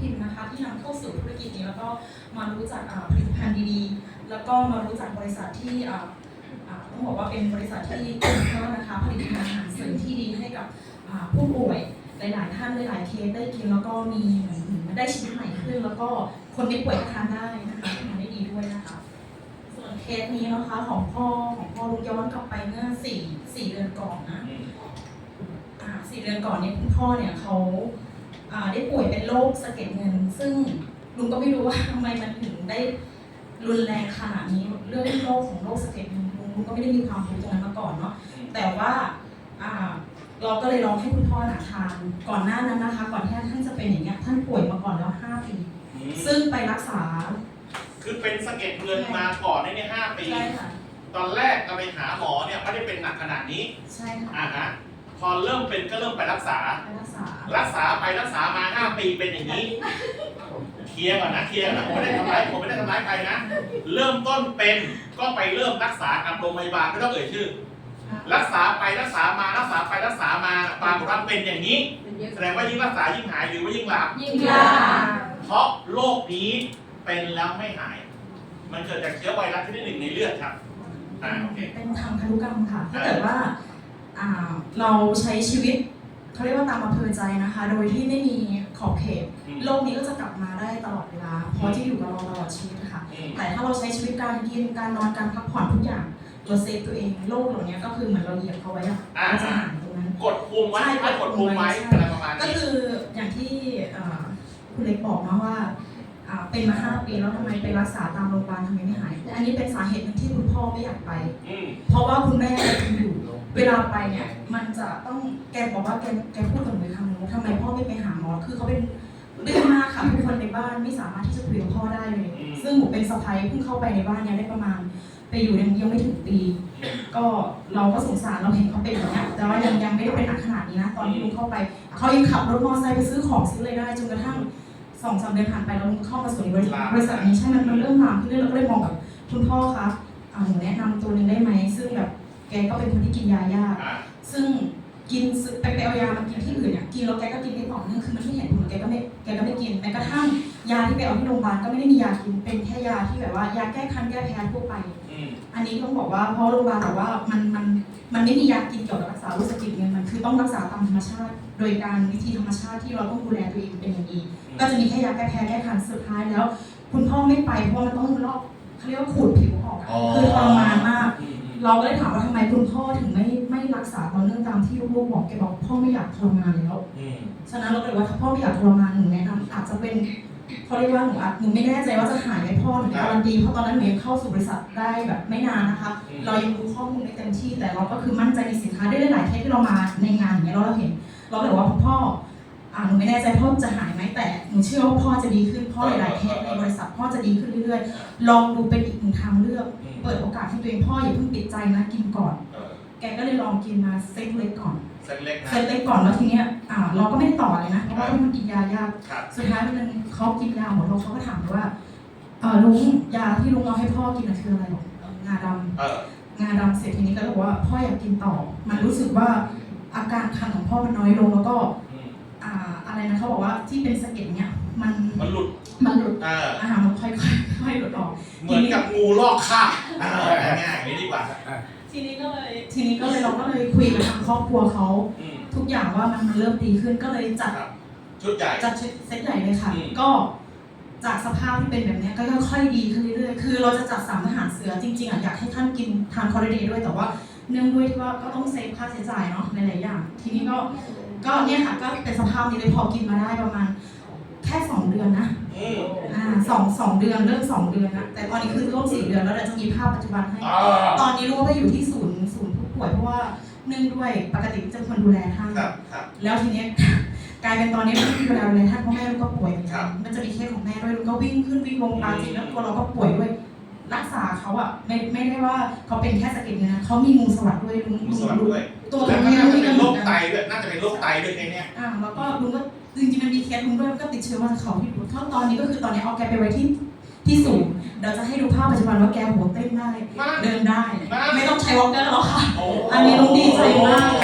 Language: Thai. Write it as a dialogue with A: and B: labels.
A: พิมพ์นะคะที่นำเข้าสู่ธุรกิจนี้แล้วก็มารู้จักอ่าผลิตภัณฑ์ดีๆ แล้วก็มารู้จักบริษัทที่อ่าอ่าต้องบอกว่าเป็นบริษัทที่คุณภาพนะคะผลิตภัณฑ์อาหารเสริมที่ดีให้กับอ่าผู้ป่วยหลายๆท่านหลายๆเคสได้กินแล้วก็มีเหมือนเหมือนได้ชีวิตใหม่ขึ้น แล้วก็คนไม่ป่วยก็ทานได้นะคะทานได้ดีด้วยนะคะ ส่วนเคสนี้นะคะของพ่อของพ่อลุงย้อนกลับไปเมื่อสี่สี่เดือนก่อนนะ
B: อืม
A: อ่าสี่เดือนก่อนเนี่ยคุณพ่อเนี่ยเขาอ่า ได้ป่วยเป็นโรคสะเก็ดเงิน ซึ่งลุงก็ไม่รู้ว่าทำไมมันถึงได้รุนแรงขนาดนี้เรื่องโรคของโรคสะเก็ดเงินลุงลุงก็ไม่ได้มีความรู้ตรงนั้นมาก่อนเนาะแต่ว่าอ่าเราก็เลยลองให้คุณพ่อหนาทานก่อนหน้านั้นนะคะ ก่อนที่ท่านจะเป็นอย่างเงี้ยท่านป่วยมาก่อนแล้วห้าปี
B: อืม
A: ซึ่งไปรักษา
B: คือเป็นสะเก็ดเงินมาก่อนในเนี่ยห้าปี
A: ใช่ค่ะ
B: ตอนแรกก็ไปหาหมอเนี่ยไม่ได้เป็นหนักขนาดนี้
A: ใช่ค่ะ
B: อ่าฮะ พอเริ่มเป็นก็เริ่มไปรักษา
A: ไปรักษา
B: รักษาไปรักษามาห้าปีเป็นอย่างนี้ เคลียร์ก่อนนะเคลียร์ก่อนนะผมไม่ได้ทำร้ายผมไม่ได้ทำร้ายใครนะ เริ่มต้นเป็นก็ไปเริ่มรักษากับโรงพยาบาลไม่ต้องเอ่ยชื่อ รักษาไปรักษามารักษาไปรักษามาปรากฏว่าเป็นอย่างนี้แสดงว่ายิ่งรักษายิ่งหายหรือว่ายิ่งหลับ
A: ยิ่งยา
B: เพราะโรคนี้เป็นแล้วไม่หาย มันเกิดจากเชื้อไวรัสชนิดหนึ่งในเลือดครับอ่าโอเค
A: เป็นทางพันธุกรรมค่ะ ถ้าเกิดว่าอ่า เราใช้ชีวิตเขาเรียกว่าตามอำเภอใจนะคะ โดยที่ไม่มีขอบเขต
B: อืม
A: โรคนี้ก็จะกลับมาได้ตลอดเวลาเพราะที่อยู่กับเราตลอดชีวิตค่ะ
B: อืม
A: แต่ถ้าเราใช้ชีวิตการกินการนอนการพักผ่อนทุกอย่างเราเซฟตัวเองโรคเหล่านี้ก็คือเหมือนเราเหยียบเขาไว้อะ
B: อ่า
A: เราจะหายตรงนั้น
B: กดภูมิไว้
A: ใช่
B: ถ้ากดภูมิไว้
A: ใช่
B: อะไรประมาณ
A: ก็
B: นี้
A: คืออย่างที่เอ่อคุณเล็กบอกนะว่าอ่าเป็นมาห้าปีแล้วทำไมไปรักษาตามโรงพยาบาลทำไมไม่หายแต่อันนี้เป็นสาเหตุหนึ่งที่คุณพ่อไม่อยากไป
B: อืม
A: เพราะว่าคุณแม่ยังอยู่ เวลาไปเนี่ยมันจะต้องแกบอกว่าแกแกพูดกับหนูคำนึงว่าทำไมพ่อไม่ไปหาหมอคือเขาเป็นดื้อมากค่ะทุกคนในบ้านไม่สามารถที่จะคุยกับพ่อได้เลย ซึ่งหนูเป็นสะใภ้เพิ่งเข้าไปในบ้านเนี่ยได้ประมาณไปอยู่ยังยังไม่ถึงปี ก็เราก็สงสารเราเห็นเขาเป็นอย่างเงี้ยแต่ว่ายังยังไม่ได้เป็นหนักขนาดนี้นะตอนที่ลุงเข้าไปเขายังขับรถมอเตอร์ไซค์ไปซื้อของซื้ออะไรได้จนกระทั่งสองสามเดือนผ่านไปแล้วลุงเข้ามาสู่ในบริษัทบริษัทนี้ใช่มันมันเริ่มลามขึ้นเรื่อยๆเราก็เลยมองกับคุณพ่อคะอ่าหนูแนะนำตัวหนึงได้ไหมซึ่งแบบ แกก็เป็นคนที่กินยายาก
B: อ่า
A: ซึ่งกินซื้อไปไปเอายามากินที่อื่นเนี่ยกินแล้วแกก็กินไม่ต่อเนื่องคือมันไม่เห็นผลแกก็ไม่แกก็ไม่กินแม้กระทั่งยาที่ไปเอาที่โรงพยาบาลก็ไม่ได้มียากินเป็นแค่ยาที่แบบว่ายาแก้คันแก้แพ้ทั่วไป
B: อืม
A: อันนี้ต้องบอกว่าเพราะโรงพยาบาลบอกว่ามันมันมันไม่มียากินเกี่ยวกับรักษาโรคสะเก็ดเงินมันคือต้องรักษาตามธรรมชาติ โดยการวิธีธรรมชาติที่เราต้องดูแลตัวเองเป็นอย่างดีก็จะมีแค่ยาแก้แพ้แก้คันสุดท้ายแล้ว คุณพ่อไม่ไปเพราะมันต้องลอกเขาเรียกว่าขูดผิวออกอะคือทรมานมาก
B: อืมอืม
A: เราก็เลยถามว่าทำไมคุณพ่อถึงไม่ไม่รักษาต่อเนื่องตามที่ลูกๆบอกแกบอกพ่อไม่อยากทรมานแล้ว
B: อืม
A: ฉะนั้นเราก็เลยว่าถ้าพ่อไม่อยากทรมานหนูแนะนำอาจจะเป็นเขาเรียกว่าหนูอาจหนูไม่แน่ใจว่าจะหายไหมพ่อหนูการันตีเพราะตอนนั้นหนูยังเข้าสู่บริษัทได้แบบไม่นานนะคะ
B: อืม
A: เรายังรู้ข้อมูลไม่เต็มที่แต่เราก็คือมั่นใจในสินค้าได้หลายๆเคสที่เรามาในงานอย่างเงี้ยเราเราเห็น เราก็เลยว่าพ่ออ่า หนูไม่แน่ใจพ่อจะหายไหมแต่หนูเชื่อว่าพ่อจะดีขึ้นเพ่อหลายๆเคสในบริษัทพ่อจะดีขึ้นเรื่อยๆ ลองดูเป็นอีกหนึ่งทางเลือก
B: อืม
A: เปิดโอกาสให้ตัวเองพ่ออย่าเพิ่งปิดใจนะกินก่อน
B: เออ
A: แกก็เลยลองกินมาเซ็ตเล็กก่อน
B: เส้นเล็กนะ
A: เซ็ตเล็กก่อนแล้วทีเนี้ยอ่าเราก็ไม่ได้ต่อเลยนะเพราะว่ามันกินยายาก
B: ครับ
A: สุดท้ายมันเขากินยาหมดแล้วเขาก็ถามว่าเออลุงยาที่ลุงเอาให้พ่อกินน่ะคืออะไรบอกเอ่องาดำ
B: เออ
A: งาดำเสร็จทีนี้ก็เลยบอกว่าพ่ออยากกินต่อ มันรู้สึกว่าอาการคันของพ่อมันน้อยลงแล้วก็
B: อืม
A: อ่าอะไรนะเขาบอกว่าที่เป็นสะเก็ดเนี้ยมัน
B: มันหลุด
A: มันหลุด
B: เออ
A: อาหารมันค่อยๆค่อยๆหลุดออก
B: เหมือนกับงูลอกคราบเออง่ายๆอย่างนี้ดีกว่า
A: ทีนี้ก็เลยทีนี้ก็เลยเราก็เลยคุยกับทางครอบครัวเขา
B: อืม
A: ทุกอย่างว่ามันมันเริ่มดีขึ้นก็เลยจัด
B: ครับชุดใหญ่
A: จัดเซตใหญ่เลยค่ะ
B: อืม
A: ก็จากสภาพที่เป็นแบบเนี้ยก็ค่อยๆดีขึ้นเรื่อยๆ คือเราจะจัดสามทหารเสือจริงๆอะอยากให้ท่านกินทานคอร์เดย์ด้วยแต่ว่าเนื่องด้วยที่ว่าก็ต้องเซฟค่าใช้จ่ายเนาะหลายๆอย่าง ทีนี้ก็ ก็เนี่ยค่ะก็เป็นสภาพนี้เลยพอกินมาได้ประมาณ แค่สองเดือนนะ
B: อืม
A: อ่าสองสองเดือนเริ่มสองเดือนนะแต่ตอนนี้คือร่วมสี่เดือนแล้วเดี๋ยวจะมีภาพปัจจุบันให้
B: อ่า
A: ตอนนี้รู้ว่าอยู่ที่ศูนย์ศูนย์ผู้ป่วยเพราะว่าเนื่องด้วยปกติจะเป็นคนดูแลท่าน
B: ครับครับ
A: แล้วทีเนี้ยกลายเป็นตอนนี้ไม่มีเวลาดูแลท่านเพราะแม่ลูกก็ป่วยเหมือน
B: ครั
A: กัน
B: บ
A: มันจะมีเคสของแม่ด้วยลูกก็วิ่งขึ้นวิ่งลงตามจริงแล้วตัวเราก็ป่วยด้วยรักษาเขาอะไม่ไม่ได้ว่าเขาเป็นแค่สะเก็ดเงินนะเขามีงูสวัสด์ด้วยลุง
B: มีสวัสดิ์ด้วย
A: ตัว
B: แล้ว
A: ลุง
B: ก็
A: เนี่ย
B: น่าจะ
A: ไม่
B: เป็น
A: ได้
B: โรคไต ด้วยน่าจะเป็นโรคไตด้วยในเนี้ย
A: อ่าแล้วก็ลุงก็จริงๆมันมีเคสลุงด้วยก็ติดเชื้อมาจากเขาที่ดูเท่าตอนนี้ก็คือตอนนี้เอาแกไปไว้ที่ที่สูงเดี๋ยวจะให้ดูภาพปัจจุบันว่าแกหัวเต้นได้
B: มาก
A: เดินได้
B: มาก
A: ไม่ต้องใช้วอล์กเกอร์แล้วค่ะ
B: โอ้
A: อันนี้ลุงดีใจมาก
B: โอ้